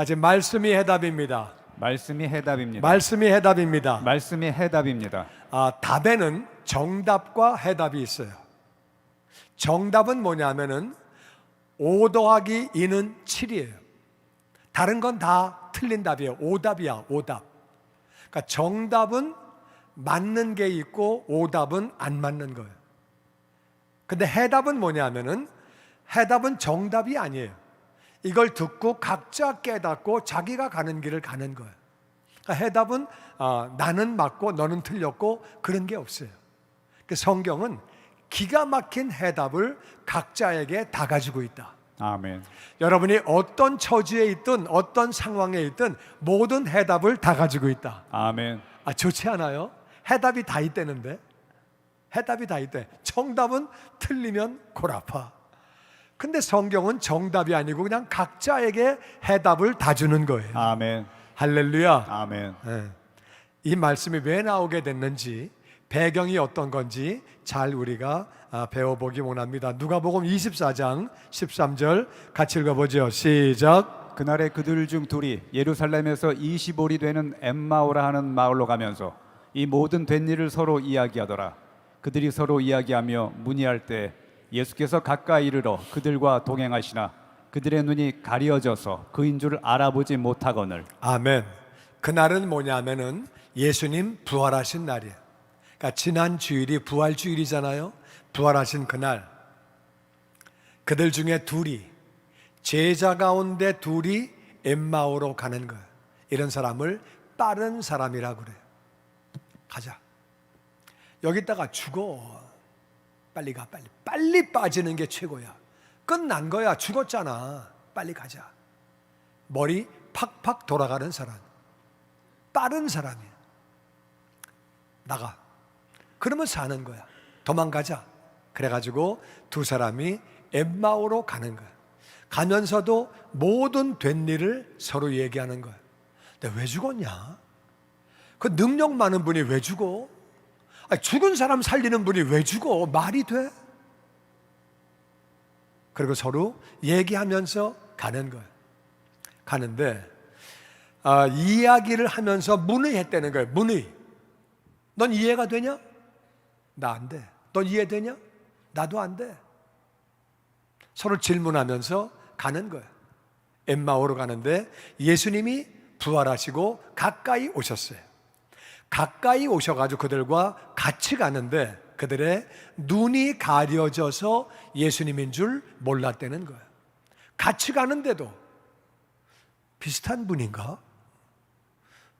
다시 말씀이 해답입니다. 말씀이 해답입니다. 말씀이 해답입니다. 말씀이 해답입니다. 아, 답에는 정답과 해답이 있어요. 정답은 뭐냐면은 5 더하기 2는 7이에요. 다른 건 다 틀린 답이에요. 오답이야, 오답. 그러니까 정답은 맞는 게 있고 오답은 안 맞는 거예요. 근데 해답은 뭐냐면은 해답은 정답이 아니에요. 이걸 듣고 각자 깨닫고 자기가 가는 길을 가는 거예요. 그러니까 해답은 아, 나는 맞고 너는 틀렸고 그런 게 없어요. 그 성경은 기가 막힌 해답을 각자에게 다 가지고 있다. 아멘. 여러분이 어떤 처지에 있든 어떤 상황에 있든 모든 해답을 다 가지고 있다. 아멘. 아 좋지 않아요? 해답이 다 있다는데 해답이 다 있대. 정답은 틀리면 골 아파. 근데 성경은 정답이 아니고 그냥 각자에게 해답을 다 주는 거예요. 아멘. 할렐루야. 아멘. 예. 이 말씀이 왜 나오게 됐는지 배경이 어떤 건지 잘 우리가 아, 배워보기 원합니다. 누가복음 24장 13절 같이 읽어보죠. 시작. 그날에 그들 중 둘이 예루살렘에서 20올이 되는 엠마오라 하는 마을로 가면서 이 모든 된 일을 서로 이야기하더라. 그들이 서로 이야기하며 문의할 때 예수께서 가까이 이르러 그들과 동행하시나 그들의 눈이 가려져서 그인 줄 알아보지 못하거늘 아멘. 그날은 뭐냐면은 예수님 부활하신 날이에요. 그러니까 지난 주일이 부활 주일이잖아요. 부활하신 그날 그들 중에 둘이 제자 가운데 둘이 엠마오로 가는 거예요. 이런 사람을 빠른 사람이라고 그래요. 가자. 여기다가 죽어. 빨리 가, 빨리. 빨리 빠지는 게 최고야. 끝난 거야. 죽었잖아. 빨리 가자. 머리 팍팍 돌아가는 사람. 빠른 사람이야. 나가. 그러면 사는 거야. 도망가자. 그래가지고 두 사람이 엠마오로 가는 거야. 가면서도 모든 된 일을 서로 얘기하는 거야. 근데 왜 죽었냐? 그 능력 많은 분이 왜 죽어? 아니, 죽은 사람 살리는 분이 왜 죽어? 말이 돼? 그리고 서로 얘기하면서 가는 거야. 가는데 아, 이야기를 하면서 문의했다는 거예요. 문의. 넌 이해가 되냐? 나 안 돼. 넌 이해되냐? 나도 안 돼. 서로 질문하면서 가는 거야. 엠마오로 가는데 예수님이 부활하시고 가까이 오셨어요. 가까이 오셔가지고 그들과 같이 가는데 그들의 눈이 가려져서 예수님인 줄 몰랐다는 거예요. 같이 가는데도 비슷한 분인가?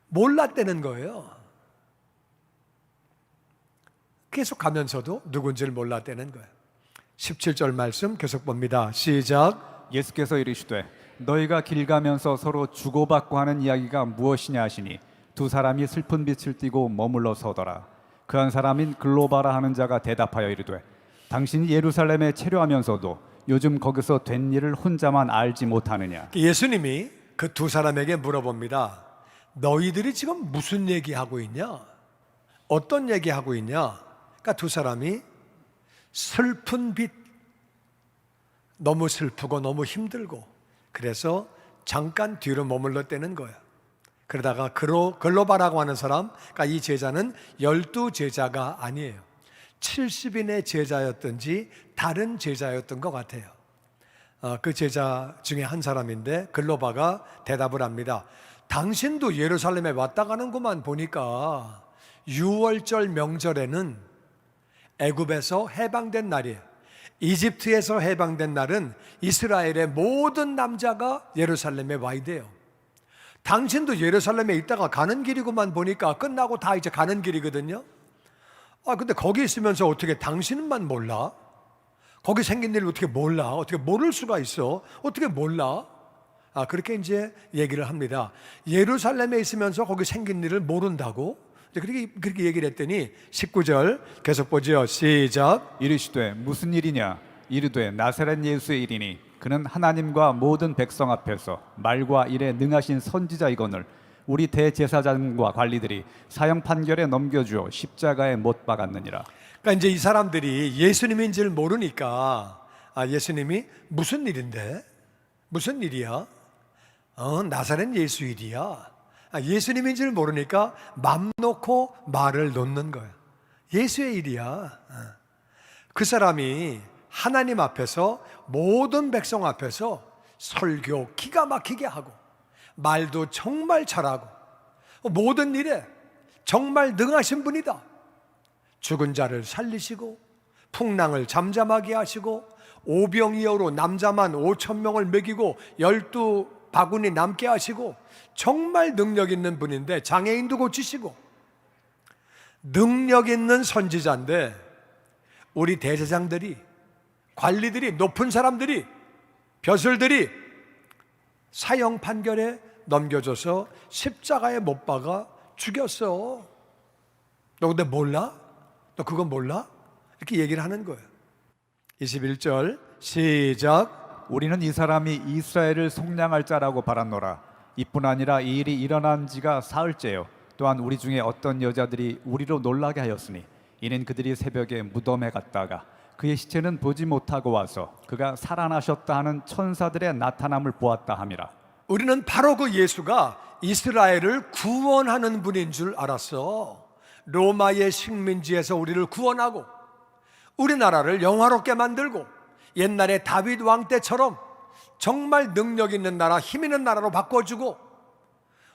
몰랐다는 거예요. 계속 가면서도 누군지를 몰랐다는 거예요. 17절 말씀 계속 봅니다. 시작. 예수께서 이르시되 너희가 길 가면서 서로 주고받고 하는 이야기가 무엇이냐 하시니 두 사람이 슬픈 빛을 띠고 머물러 서더라 그 한 사람인 글로바라 하는 자가 대답하여 이르되 당신이 예루살렘에 체류하면서도 요즘 거기서 된 일을 혼자만 알지 못하느냐 예수님이 그 두 사람에게 물어봅니다. 너희들이 지금 무슨 얘기하고 있냐? 어떤 얘기하고 있냐? 그러니까 두 사람이 슬픈 빛, 너무 슬프고 너무 힘들고 그래서 잠깐 뒤로 머물렀다는 거야. 그러다가 글로, 글로바라고 하는 사람, 그러니까 이 제자는 열두 제자가 아니에요. 70인의 제자였든지 다른 제자였던 것 같아요. 어, 그 제자 중에 한 사람인데 글로바가 대답을 합니다. 당신도 예루살렘에 왔다 가는구만 보니까 6월절 명절에는 애굽에서 해방된 날이에요. 이집트에서 해방된 날은 이스라엘의 모든 남자가 예루살렘에 와야 돼요. 당신도 예루살렘에 있다가 가는 길이고만 보니까 끝나고 다 이제 가는 길이거든요. 아, 근데 거기 있으면서 어떻게 당신만 몰라? 거기 생긴 일 어떻게 몰라? 어떻게 모를 수가 있어? 어떻게 몰라? 아, 그렇게 이제 얘기를 합니다. 예루살렘에 있으면서 거기 생긴 일을 모른다고? 그렇게, 그렇게 얘기를 했더니 19절 계속 보죠. 시작. 이르시되 무슨 일이냐 이르되 나사렛 예수의 일이니 그는 하나님과 모든 백성 앞에서 말과 일에 능하신 선지자이거늘 우리 대제사장과 관리들이 사형 판결에 넘겨주어 십자가에 못 박았느니라 그러니까 이제 이 사람들이 예수님인 줄 모르니까 아, 예수님이 무슨 일인데? 무슨 일이야? 어, 나사렛 예수 일이야. 아, 예수님인 줄 모르니까 맘 놓고 말을 놓는 거야. 예수의 일이야. 어. 그 사람이 하나님 앞에서 모든 백성 앞에서 설교 기가 막히게 하고 말도 정말 잘하고 모든 일에 정말 능하신 분이다. 죽은 자를 살리시고 풍랑을 잠잠하게 하시고 오병이어로 남자만 5천 명을 먹이고 열두 바구니 남게 하시고 정말 능력 있는 분인데 장애인도 고치시고 능력 있는 선지자인데 우리 대제장들이 관리들이 높은 사람들이 벼슬들이 사형 판결에 넘겨줘서 십자가에 못 박아 죽였어. 너 근데 몰라? 너 그건 몰라? 이렇게 얘기를 하는 거예요. 21절 시작. 우리는 이 사람이 이스라엘을 속량할 자라고 바랐노라. 이뿐 아니라 이 일이 일어난 지가 사흘째요. 또한 우리 중에 어떤 여자들이 우리로 놀라게 하였으니 이는 그들이 새벽에 무덤에 갔다가 그의 시체는 보지 못하고 와서 그가 살아나셨다 하는 천사들의 나타남을 보았다 함이라. 우리는 바로 그 예수가 이스라엘을 구원하는 분인 줄 알았어. 로마의 식민지에서 우리를 구원하고 우리나라를 영화롭게 만들고 옛날에 다윗 왕 때처럼 정말 능력 있는 나라, 힘 있는 나라로 바꿔주고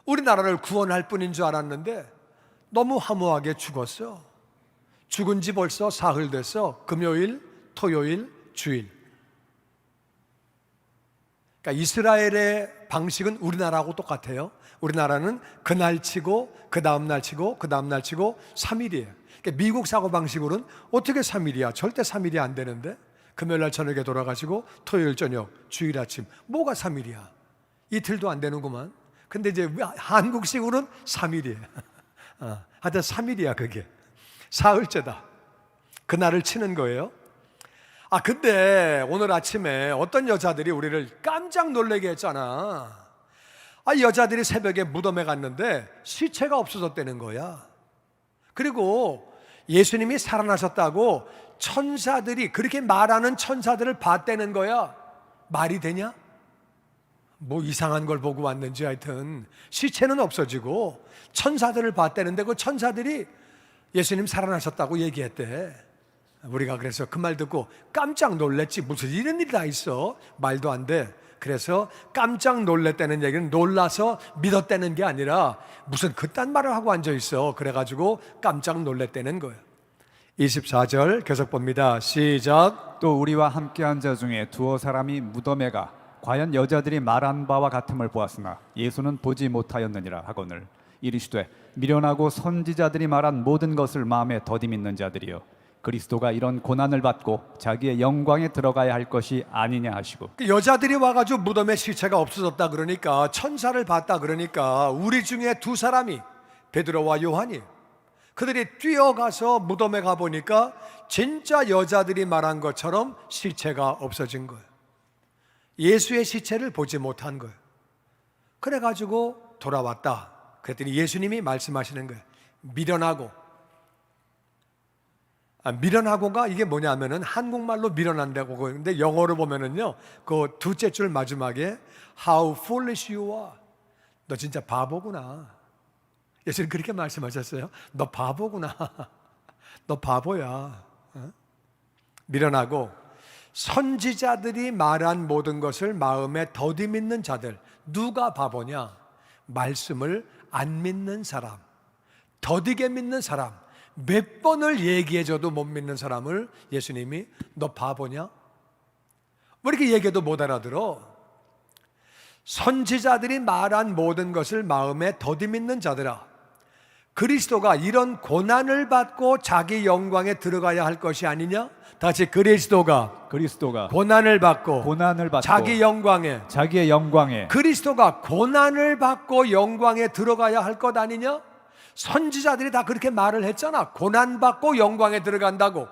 우리나라를 구원할 뿐인 줄 알았는데 너무 허무하게 죽었어. 죽은 지 벌써 사흘 됐어. 금요일, 토요일, 주일. 그러니까 이스라엘의 방식은 우리나라하고 똑같아요. 우리나라는 그날 치고 그 다음 날 치고 그 다음 날 치고 3일이에요. 그러니까 미국 사고 방식으로는 어떻게 3일이야? 절대 3일이 안 되는데 금요일 날 저녁에 돌아가시고 토요일 저녁, 주일 아침 뭐가 3일이야? 이틀도 안 되는구만. 근데 이제 한국식으로는 3일이에요. 어, 하여튼 3일이야 그게. 사흘째다. 그날을 치는 거예요. 아, 근데 오늘 아침에 어떤 여자들이 우리를 깜짝 놀래게 했잖아. 아, 이 여자들이 새벽에 무덤에 갔는데 시체가 없어졌다는 거야. 그리고 예수님이 살아나셨다고 천사들이 그렇게 말하는 천사들을 봤다는 거야. 말이 되냐? 뭐 이상한 걸 보고 왔는지 하여튼 시체는 없어지고 천사들을 봤다는데 그 천사들이 예수님 살아나셨다고 얘기했대. 우리가 그래서 그 말 듣고 깜짝 놀랬지. 무슨 이런 일이 다 있어. 말도 안 돼. 그래서 깜짝 놀랬다는 얘기는 놀라서 믿었다는 게 아니라 무슨 그딴 말을 하고 앉아 있어. 그래가지고 깜짝 놀랬다는 거예요. 24절 계속 봅니다. 시작. 또 우리와 함께 한 자 중에 두어 사람이 무덤에 가 과연 여자들이 말한 바와 같음을 보았으나 예수는 보지 못하였느니라 하거늘 이르시되 미련하고 선지자들이 말한 모든 것을 마음에 더디 믿는 자들이여 그리스도가 이런 고난을 받고 자기의 영광에 들어가야 할 것이 아니냐 하시고 그 여자들이 와가지고 무덤에 시체가 없어졌다 그러니까 천사를 봤다 그러니까 우리 중에 두 사람이 베드로와 요한이 그들이 뛰어가서 무덤에 가 보니까 진짜 여자들이 말한 것처럼 시체가 없어진 거예요. 예수의 시체를 보지 못한 거예요. 그래가지고 돌아왔다. 그랬더니 예수님이 말씀하시는 거예요. 미련하고. 아, 미련하고가 이게 뭐냐면은 한국말로 미련한다고 그러는데 영어로 보면은요 그 둘째 줄 마지막에 How foolish you are 너 진짜 바보구나. 예수님 그렇게 말씀하셨어요 너 바보구나 너 바보야. 어? 미련하고 선지자들이 말한 모든 것을 마음에 더디 믿는 자들 누가 바보냐? 말씀을 안 믿는 사람 더디게 믿는 사람 몇 번을 얘기해줘도 못 믿는 사람을 예수님이 너 바보냐? 왜 이렇게 얘기해도 못 알아들어? 선지자들이 말한 모든 것을 마음에 더디 믿는 자들아 그리스도가 이런 고난을 받고 자기 영광에 들어가야 할 것이 아니냐? 다시 그리스도가 그리스도가 고난을 받고 고난을 받고 자기 영광에 자기의 영광에 그리스도가 고난을 받고 영광에 들어가야 할 것 아니냐? 선지자들이 다 그렇게 말을 했잖아. 고난 받고 영광에 들어간다고.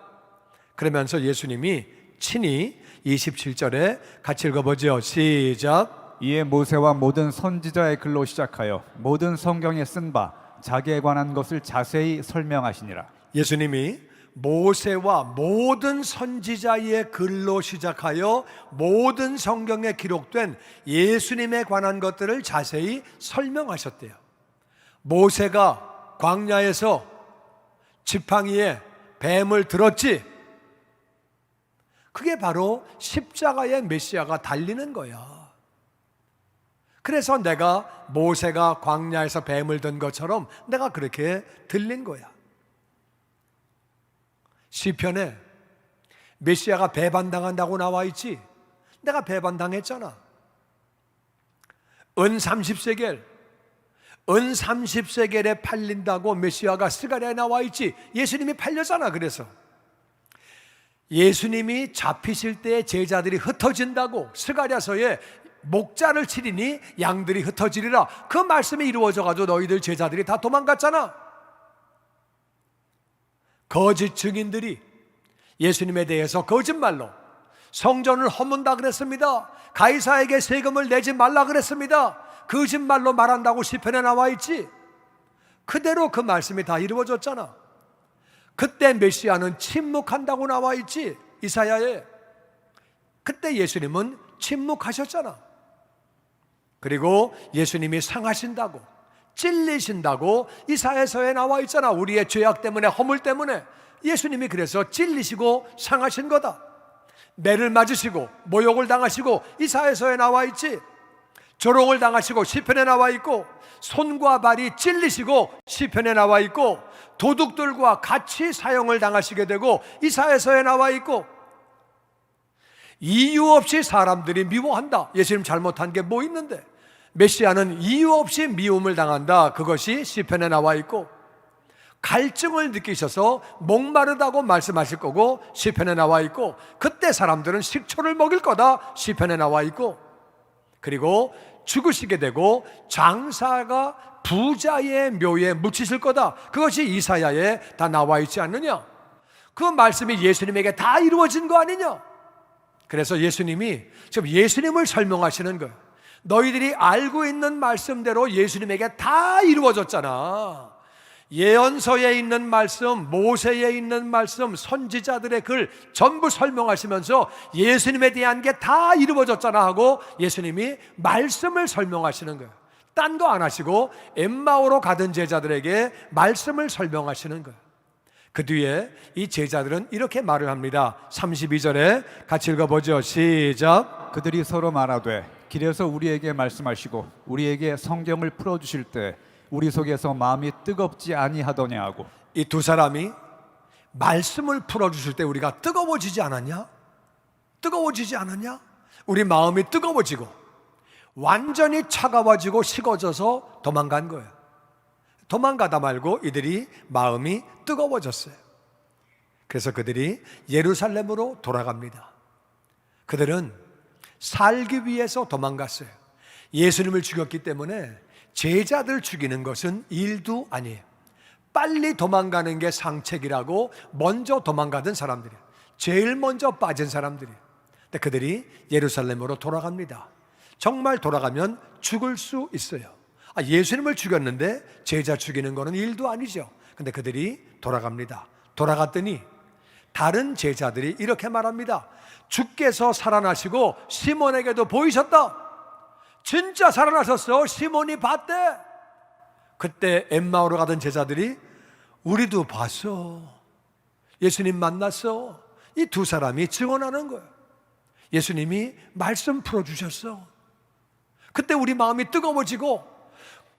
그러면서 예수님이 친히 27절에 같이 읽어보죠. 시작. 이에 모세와 모든 선지자의 글로 시작하여 모든 성경에 쓴 바 자기에 관한 것을 자세히 설명하시니라. 예수님이 모세와 모든 선지자의 글로 시작하여 모든 성경에 기록된 예수님에 관한 것들을 자세히 설명하셨대요. 모세가 광야에서 지팡이에 뱀을 들었지. 그게 바로 십자가의 메시아가 달리는 거야. 그래서 내가 모세가 광야에서 뱀을 든 것처럼 내가 그렇게 들린 거야. 시편에 메시아가 배반당한다고 나와 있지. 내가 배반당했잖아. 은 30세겔, 은 30세겔에 팔린다고 메시아가 스가랴에 나와 있지. 예수님이 팔렸잖아. 그래서 예수님이 잡히실 때 제자들이 흩어진다고 스가랴서에 목자를 치리니 양들이 흩어지리라. 그 말씀이 이루어져 가지고 너희들 제자들이 다 도망갔잖아. 거짓 증인들이 예수님에 대해서 거짓말로 성전을 허문다 그랬습니다. 가이사에게 세금을 내지 말라 그랬습니다. 거짓말로 말한다고 시편에 나와 있지. 그대로 그 말씀이 다 이루어졌잖아. 그때 메시아는 침묵한다고 나와 있지. 이사야에. 그때 예수님은 침묵하셨잖아. 그리고 예수님이 상하신다고 찔리신다고 이사야서에 나와 있잖아. 우리의 죄악 때문에 허물 때문에 예수님이 그래서 찔리시고 상하신 거다. 매를 맞으시고 모욕을 당하시고 이사야서에 나와 있지. 조롱을 당하시고 시편에 나와 있고 손과 발이 찔리시고 시편에 나와 있고 도둑들과 같이 사형을 당하시게 되고 이사야서에 나와 있고 이유 없이 사람들이 미워한다. 예수님 잘못한 게 뭐 있는데? 메시아는 이유 없이 미움을 당한다. 그것이 시편에 나와 있고 갈증을 느끼셔서 목마르다고 말씀하실 거고 시편에 나와 있고 그때 사람들은 식초를 먹일 거다. 시편에 나와 있고 그리고 죽으시게 되고 장사가 부자의 묘에 묻히실 거다. 그것이 이사야에 다 나와 있지 않느냐? 그 말씀이 예수님에게 다 이루어진 거 아니냐? 그래서 예수님이 지금 예수님을 설명하시는 거예요. 너희들이 알고 있는 말씀대로 예수님에게 다 이루어졌잖아. 예언서에 있는 말씀, 모세에 있는 말씀, 선지자들의 글 전부 설명하시면서 예수님에 대한 게 다 이루어졌잖아 하고 예수님이 말씀을 설명하시는 거예요. 딴 거 안 하시고 엠마오로 가던 제자들에게 말씀을 설명하시는 거예요. 그 뒤에 이 제자들은 이렇게 말을 합니다. 32절에 같이 읽어보죠. 시작. 그들이 서로 말하되 길에서 우리에게 말씀하시고 우리에게 성경을 풀어 주실 때 우리 속에서 마음이 뜨겁지 아니하더냐 하고 이 두 사람이 말씀을 풀어 주실 때 우리가 뜨거워지지 않았냐? 뜨거워지지 않았냐? 우리 마음이 뜨거워지고 완전히 차가워지고 식어져서 도망간 거예요. 도망가다 말고 이들이 마음이 뜨거워졌어요. 그래서 그들이 예루살렘으로 돌아갑니다. 그들은 살기 위해서 도망갔어요. 예수님을 죽였기 때문에 제자들 죽이는 것은 일도 아니에요. 빨리 도망가는 게 상책이라고 먼저 도망가던 사람들이에요. 제일 먼저 빠진 사람들이에요. 근데 그들이 예루살렘으로 돌아갑니다. 정말 돌아가면 죽을 수 있어요. 아, 예수님을 죽였는데 제자 죽이는 거는 일도 아니죠. 근데 그들이 돌아갑니다. 돌아갔더니 다른 제자들이 이렇게 말합니다. 주께서 살아나시고 시몬에게도 보이셨다. 진짜 살아나셨어. 시몬이 봤대. 그때 엠마오로 가던 제자들이 우리도 봤어. 예수님 만났어. 이 두 사람이 증언하는 거예요. 예수님이 말씀 풀어주셨어. 그때 우리 마음이 뜨거워지고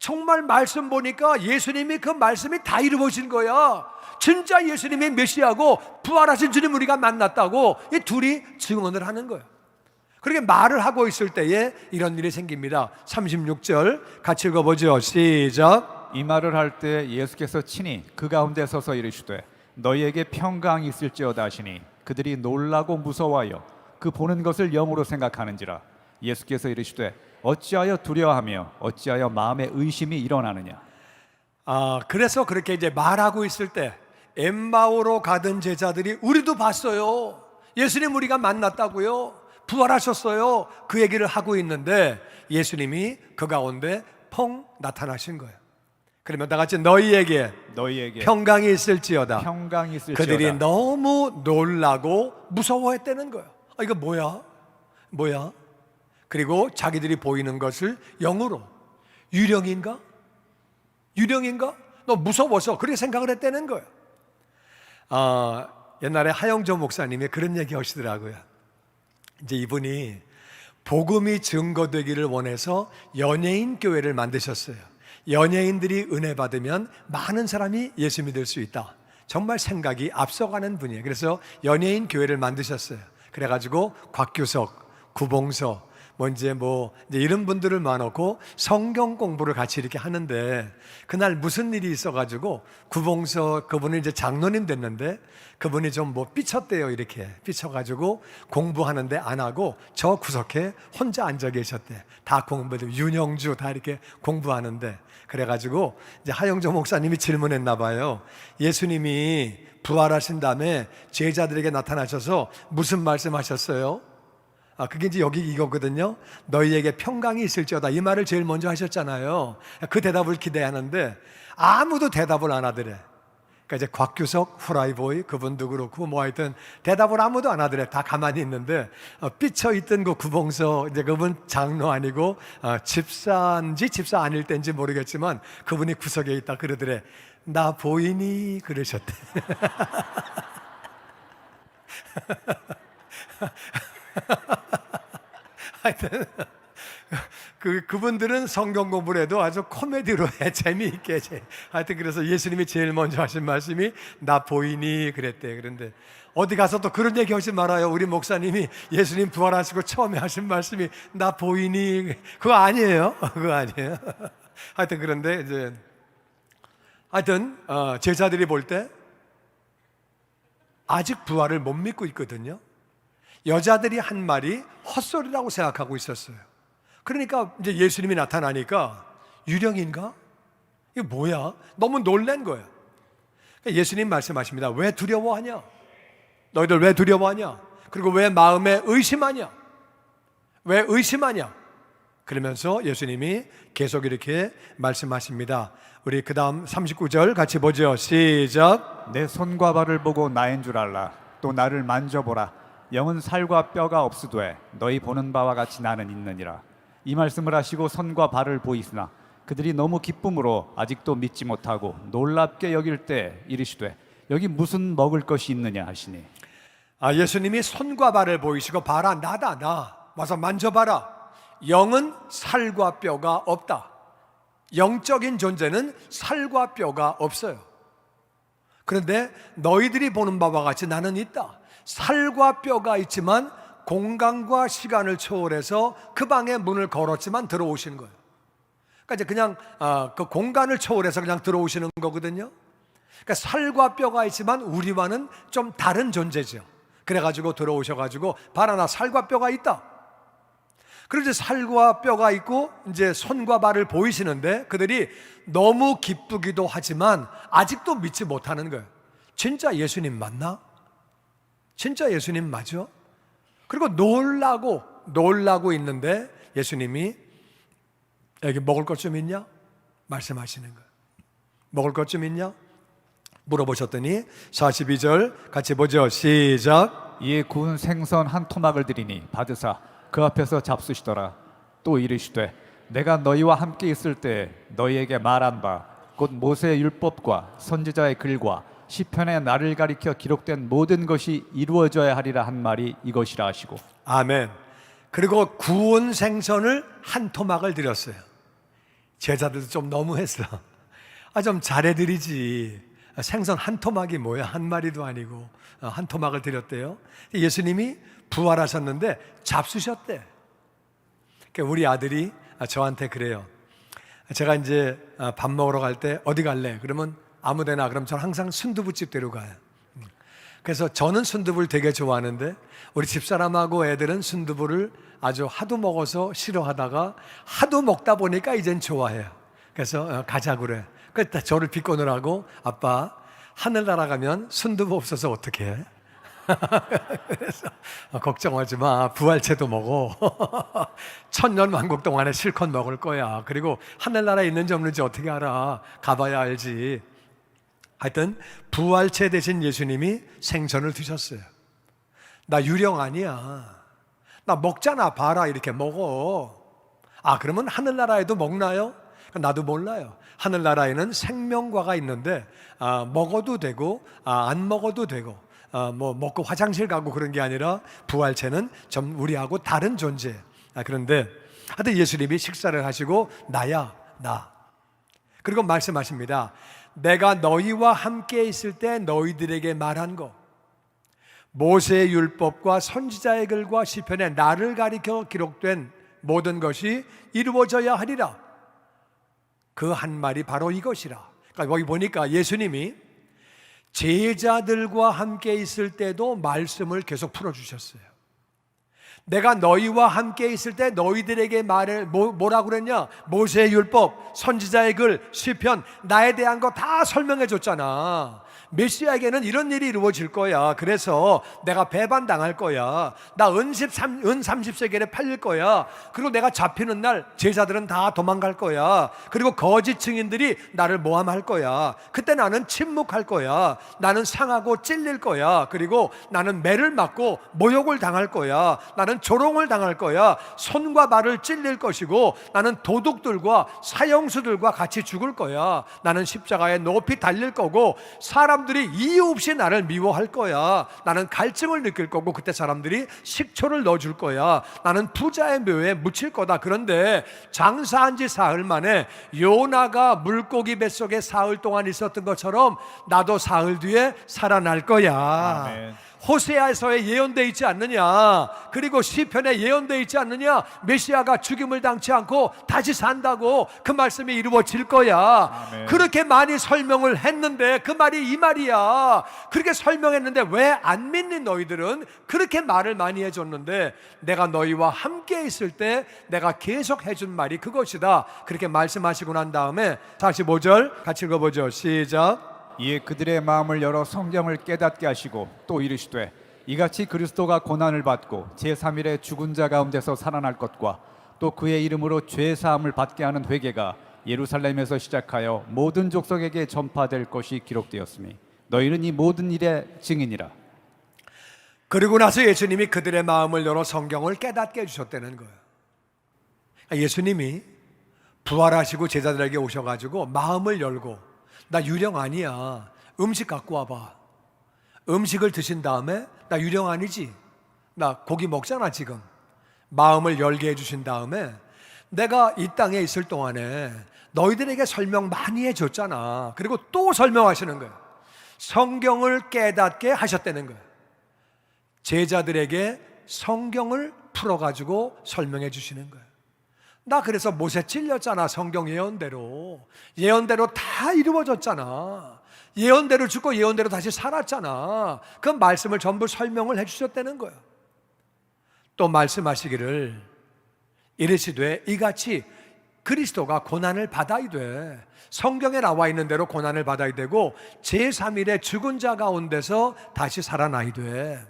정말 말씀 보니까 예수님이 그 말씀이 다 이루어진 거야. 진짜 예수님이 메시아고 부활하신 주님 우리가 만났다고 이 둘이 증언을 하는 거예요. 그렇게 말을 하고 있을 때에 이런 일이 생깁니다. 36절 같이 읽어보죠. 시작. 이 말을 할 때 예수께서 친히 그 가운데 서서 이르시되 너희에게 평강이 있을지어다 하시니 그들이 놀라고 무서워하여 그 보는 것을 영으로 생각하는지라 예수께서 이르시되 어찌하여 두려워하며 어찌하여 마음에 의심이 일어나느냐 아, 그래서 그렇게 이제 말하고 있을 때 엠마오로 가던 제자들이 우리도 봤어요. 예수님 우리가 만났다고요. 부활하셨어요. 그 얘기를 하고 있는데 예수님이 그 가운데 펑 나타나신 거예요. 그러면 다 같이 너희에게 너희에게 평강이 있을지어다. 평강이 있을지어다. 그들이 너무 놀라고 무서워했다는 거예요. 아, 이거 뭐야? 뭐야? 그리고 자기들이 보이는 것을 영으로 유령인가? 유령인가? 너 무서워서 그렇게 생각을 했다는 거예요. 아, 옛날에 하영조 목사님이 그런 얘기 하시더라고요. 이제 이분이 복음이 증거되기를 원해서 연예인 교회를 만드셨어요. 연예인들이 은혜 받으면 많은 사람이 예수 믿을 수 있다. 정말 생각이 앞서가는 분이에요. 그래서 연예인 교회를 만드셨어요. 그래가지고 곽규석, 구봉서, 뭐 이제 뭐 이제 이런 분들을 모아놓고 성경 공부를 같이 이렇게 하는데 그날 무슨 일이 있어가지고 구봉서 그분이 이제 장로님 됐는데 그분이 좀 뭐 삐쳤대요 이렇게. 삐쳐가지고 공부하는데 안 하고 저 구석에 혼자 앉아 계셨대. 다 공부들 윤영주 다 이렇게 공부하는데. 그래가지고 이제 하영조 목사님이 질문했나 봐요. 예수님이 부활하신 다음에 제자들에게 나타나셔서 무슨 말씀하셨어요? 아, 그게 이제 여기 이거거든요. 너희에게 평강이 있을지어다. 이 말을 제일 먼저 하셨잖아요. 그 대답을 기대하는데 아무도 대답을 안 하더래. 그러니까 이제 곽규석, 후라이보이 그분도 그렇고 뭐 하여튼 대답을 아무도 안 하더래. 다 가만히 있는데 어, 삐쳐 있던 그 구봉서 이제 그분 장로 아니고 어, 집사인지 집사 아닐 때인지 모르겠지만 그분이 구석에 있다 그러더래. 나 보이니 그러셨대. 하여튼 그 그분들은 성경 공부를 해도 아주 코미디로 해 재미있게 해. 하여튼 그래서 예수님이 제일 먼저 하신 말씀이 나 보이니 그랬대. 그런데 어디 가서 또 그런 얘기 하지 말아요. 우리 목사님이 예수님 부활하시고 처음에 하신 말씀이 나 보이니 그거 아니에요. 그거 아니에요. 하여튼 그런데 이제 하여튼 어, 제자들이 볼 때 아직 부활을 못 믿고 있거든요. 여자들이 한 말이 헛소리라고 생각하고 있었어요. 그러니까 이제 예수님이 나타나니까 유령인가? 이게 뭐야? 너무 놀란 거예요. 그러니까 예수님 말씀하십니다. 왜 두려워하냐? 너희들 왜 두려워하냐? 그리고 왜 마음에 의심하냐? 왜 의심하냐? 그러면서 예수님이 계속 이렇게 말씀하십니다. 우리 그 다음 39절 같이 보죠. 시작. 내 손과 발을 보고 나인 줄 알라. 또 나를 만져보라. 영은 살과 뼈가 없으되 너희 보는 바와 같이 나는 있느니라. 이 말씀을 하시고 손과 발을 보이시나 그들이 너무 기쁨으로 아직도 믿지 못하고 놀랍게 여길 때 이르시되 여기 무슨 먹을 것이 있느냐 하시니. 아, 예수님이 손과 발을 보이시고 봐라 나다 나. 와서 만져봐라. 영은 살과 뼈가 없다. 영적인 존재는 살과 뼈가 없어요. 그런데 너희들이 보는 바와 같이 나는 있다 살과 뼈가 있지만 공간과 시간을 초월해서 그 방에 문을 걸었지만 들어오시는 거예요 그러니까 이제 그냥 아, 그 공간을 초월해서 그냥 들어오시는 거거든요 그러니까 살과 뼈가 있지만 우리와는 좀 다른 존재죠. 그래가지고 들어오셔가지고 바나나 살과 뼈가 있다. 그런데 살과 뼈가 있고 이제 손과 발을 보이시는데 그들이 너무 기쁘기도 하지만 아직도 믿지 못하는 거예요. 진짜 예수님 맞나? 진짜 예수님 맞아? 그리고 놀라고 놀라고 있는데 예수님이 여기 먹을 것 좀 있냐? 말씀하시는 거예요. 먹을 것 좀 있냐? 물어보셨더니 42절 같이 보죠. 시작. 이에 구운 생선 한 토막을 드리니 받으사 그 앞에서 잡수시더라. 또 이르시되 내가 너희와 함께 있을 때 너희에게 말한 바 곧 모세의 율법과 선지자의 글과 시편의 나를 가리켜 기록된 모든 것이 이루어져야 하리라 한 말이 이것이라 하시고 아멘. 그리고 구운 생선을 한 토막을 드렸어요. 제자들도 좀 너무했어. 아, 좀 잘해드리지. 생선 한 토막이 뭐야? 한 마리도 아니고 어, 한 토막을 드렸대요. 예수님이 부활하셨는데 잡수셨대. 그러니까 우리 아들이 저한테 그래요. 제가 이제 아, 밥 먹으러 갈 때 어디 갈래? 그러면 아무데나 그럼 저는 항상 순두부집 데려가요. 그래서 저는 순두부를 되게 좋아하는데 우리 집사람하고 애들은 순두부를 아주 하도 먹어서 싫어하다가 하도 먹다 보니까 이젠 좋아해요. 그래서 어, 가자 그래. 그때 저를 비꼬느라고 아빠 하늘 날아가면 순두부 없어서 어떻게 해? 그래서 어, 걱정하지 마. 부활체도 먹어. 천년 왕국 동안에 실컷 먹을 거야. 그리고 하늘나라에 있는지 없는지 어떻게 알아? 가봐야 알지. 하여튼 부활체 대신 예수님이 생선을 드셨어요. 나 유령 아니야. 나 먹잖아. 봐라. 이렇게 먹어. 아, 그러면 하늘나라에도 먹나요? 나도 몰라요. 하늘나라에는 생명과가 있는데 아, 먹어도 되고 아, 안 먹어도 되고 아, 뭐 먹고 화장실 가고 그런 게 아니라 부활체는 좀 우리하고 다른 존재. 아, 그런데 하여튼 예수님이 식사를 하시고 나야 나. 그리고 말씀하십니다. 내가 너희와 함께 있을 때 너희들에게 말한 거. 모세의 율법과 선지자의 글과 시편에 나를 가리켜 기록된 모든 것이 이루어져야 하리라. 그 한 말이 바로 이것이라. 그러니까 여기 보니까 예수님이 제자들과 함께 있을 때도 말씀을 계속 풀어 주셨어요. 내가 너희와 함께 있을 때 너희들에게 말을 뭐, 뭐라고 그랬냐? 모세의 율법, 선지자의 글, 시편 나에 대한 거 다 설명해 줬잖아. 메시아에게는 이런 일이 이루어질 거야. 그래서 내가 배반 당할 거야. 나 은십 삼, 은 30세겔에 팔릴 거야. 그리고 내가 잡히는 날 제자들은 다 도망갈 거야. 그리고 거짓 증인들이 나를 모함할 거야. 그때 나는 침묵할 거야. 나는 상하고 찔릴 거야. 그리고 나는 매를 맞고 모욕을 당할 거야. 나는 조롱을 당할 거야. 손과 발을 찔릴 것이고 나는 도둑들과 사형수들과 같이 죽을 거야. 나는 십자가에 높이 달릴 거고 사람 들이 이유 없이 나를 미워할 거야. 나는 갈증을 느낄 거고 그때 사람들이 식초를 넣어줄 거야. 나는 부자의 묘에 묻힐 거다. 그런데 장사한 지 사흘 만에 요나가 물고기 뱃속에 사흘 동안 있었던 것처럼 나도 사흘 뒤에 살아날 거야. 아멘. 호세아서에 예언돼 있지 않느냐? 그리고 시편에 예언돼 있지 않느냐? 메시아가 죽임을 당치 않고 다시 산다고 그 말씀이 이루어질 거야. 아멘. 그렇게 많이 설명을 했는데 그 말이 이 말이야. 그렇게 설명했는데 왜 안 믿니 너희들은 그렇게 말을 많이 해줬는데 내가 너희와 함께 있을 때 내가 계속 해준 말이 그것이다. 그렇게 말씀하시고 난 다음에 45절 같이 읽어보죠. 시작. 이에 그들의 마음을 열어 성경을 깨닫게 하시고 또 이르시되 이같이 그리스도가 고난을 받고 제3일에 죽은 자 가운데서 살아날 것과 또 그의 이름으로 죄 사함을 받게 하는 회개가 예루살렘에서 시작하여 모든 족속에게 전파될 것이 기록되었으니 너희는 이 모든 일의 증인이라 그리고 나서 예수님이 그들의 마음을 열어 성경을 깨닫게 해주셨다는 거예요. 예수님이 부활하시고 제자들에게 오셔가지고 마음을 열고 나 유령 아니야. 음식 갖고 와봐. 음식을 드신 다음에 나 유령 아니지. 나 고기 먹잖아 지금. 마음을 열게 해주신 다음에 내가 이 땅에 있을 동안에 너희들에게 설명 많이 해줬잖아. 그리고 또 설명하시는 거예요. 성경을 깨닫게 하셨다는 거예요. 제자들에게 성경을 풀어가지고 설명해 주시는 거예요. 나 그래서 못에 찔렸잖아. 성경 예언대로. 예언대로 다 이루어졌잖아. 예언대로 죽고 예언대로 다시 살았잖아. 그 말씀을 전부 설명을 해 주셨다는 거예요. 또 말씀하시기를 이르시되 이같이 그리스도가 고난을 받아야 돼. 성경에 나와 있는 대로 고난을 받아야 되고 제3일에 죽은 자 가운데서 다시 살아나야 돼.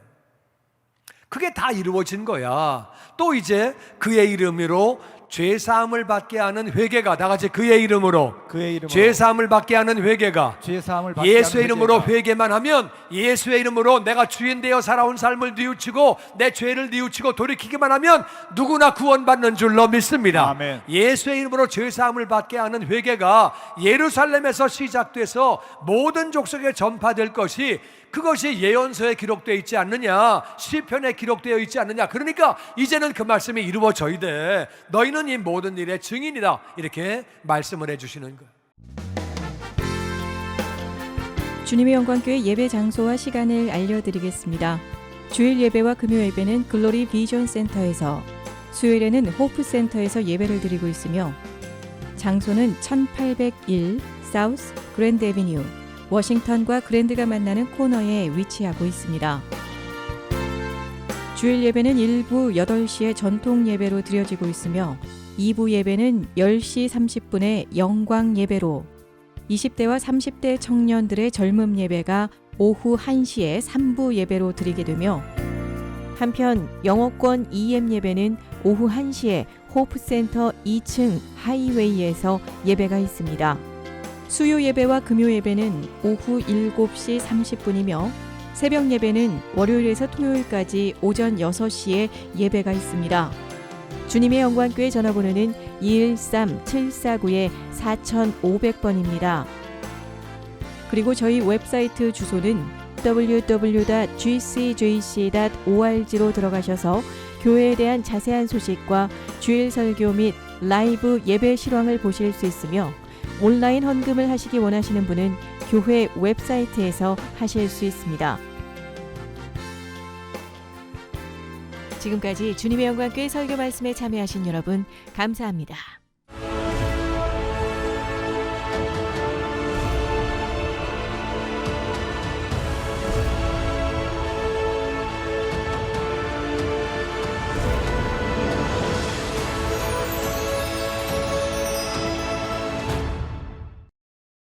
그게 다 이루어진 거야. 또 이제 그의 이름으로 죄 사함을 받게 하는 회개가 다 같이 그의 이름으로. 그의 이름으로. 죄 사함을 받게 하는 회개가. 죄 사함을 받게 예수의 하는 이름으로 회개가. 회개만 하면 예수의 이름으로 내가 주인 되어 살아온 삶을 뉘우치고 내 죄를 뉘우치고 돌이키기만 하면 누구나 구원받는 줄로 믿습니다. 아멘. 예수의 이름으로 죄 사함을 받게 하는 회개가 예루살렘에서 시작돼서 모든 족속에 전파될 것이 그것이 예언서에 기록되어 있지 않느냐 시편에 기록되어 있지 않느냐. 그러니까 이제는 그 말씀이 이루어져야 돼. 너희는 이 모든 일의 증인이다 이렇게 말씀을 해주시는 거예요 주님의 영광교회 예배 장소와 시간을 알려드리겠습니다. 주일 예배와 금요 예배는 글로리 비전 센터에서, 수요일에는 호프 센터에서 예배를 드리고 있으며, 장소는 1801 사우스 그랜드 에비뉴, 워싱턴과 그랜드가 만나는 코너에 위치하고 있습니다. 주일 예배는 일부 8시에 전통 예배로 드려지고 있으며, 2부 예배는 10시 30분에 영광 예배로 20대와 30대 청년들의 젊음 예배가 오후 1시에 3부 예배로 드리게 되며 한편 영어권 EM 예배는 오후 1시에 호프센터 2층 하이웨이에서 예배가 있습니다. 수요 예배와 금요 예배는 오후 7시 30분이며 새벽 예배는 월요일에서 토요일까지 오전 6시에 예배가 있습니다. 주님의 영광교회 전화번호는 213-749-4500번입니다. 그리고 저희 웹사이트 주소는 www.gcjc.org로 들어가셔서 교회에 대한 자세한 소식과 주일 설교 및 라이브 예배 실황을 보실 수 있으며 온라인 헌금을 하시기 원하시는 분은 교회 웹사이트에서 하실 수 있습니다. 지금까지 주님의 영광교회 설교 말씀에 참여하신 여러분 감사합니다.